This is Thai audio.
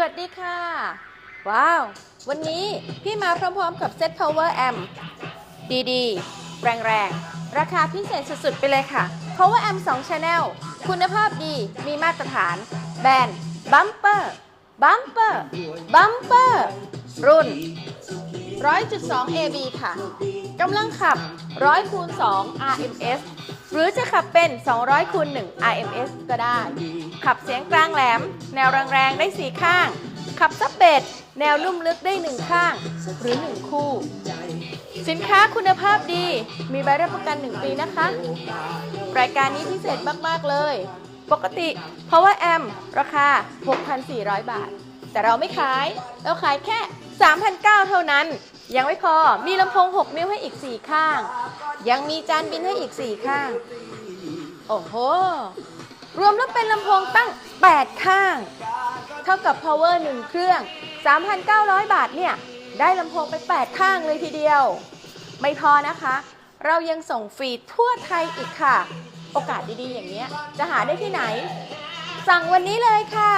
สวัสดีค่ะ ว้าว วันนี้พี่มาพร้อมๆกับเซ็ต Power Amp ดีๆ แรงๆ ราคาพิเศษสุดๆ ไปเลยค่ะ Power Amp 2 Channel คุณภาพดีมีมาตรฐาน แบรนด์ Bumper Bumper Bumper รุ่น 100.2 AB ค่ะกำลังขับ 100คูณ2 RMS หรือจะขับเป็น 200คูณ1 RMS ก็ได้ ขับเสียงกลางแหลม แนวแรงๆได้ 4 ข้าง ขับซับเบสแนวลุ่มลึกได้ 1 ข้าง หรือ 1 คู่ สินค้าคุณภาพดี มีใบรับประกัน 1 ปีนะคะ รายการนี้พิเศษมากๆเลย ปกติ Power Amp ราคา 6,400 บาท แต่เราไม่ขาย เราขายแค่ 3,900 เท่านั้น ยังไม่พอ มีลำโพง 6 นิ้วให้อีก 4 ข้าง ยังมีจานบินให้อีก 4 ข้าง โอ้โห รวมแล้วเป็นลำโพงตั้ง 8 ข้าง เท่ากับ power 1 เครื่อง 3,900 บาทเนี่ย ได้ลำโพงไป 8 ข้างเลยทีเดียว ไม่พอนะคะ เรายังส่งฟรีทั่วไทยอีกค่ะ โอกาสดีๆอย่างเนี้ย จะหาได้ที่ไหน สั่งวันนี้เลยค่ะ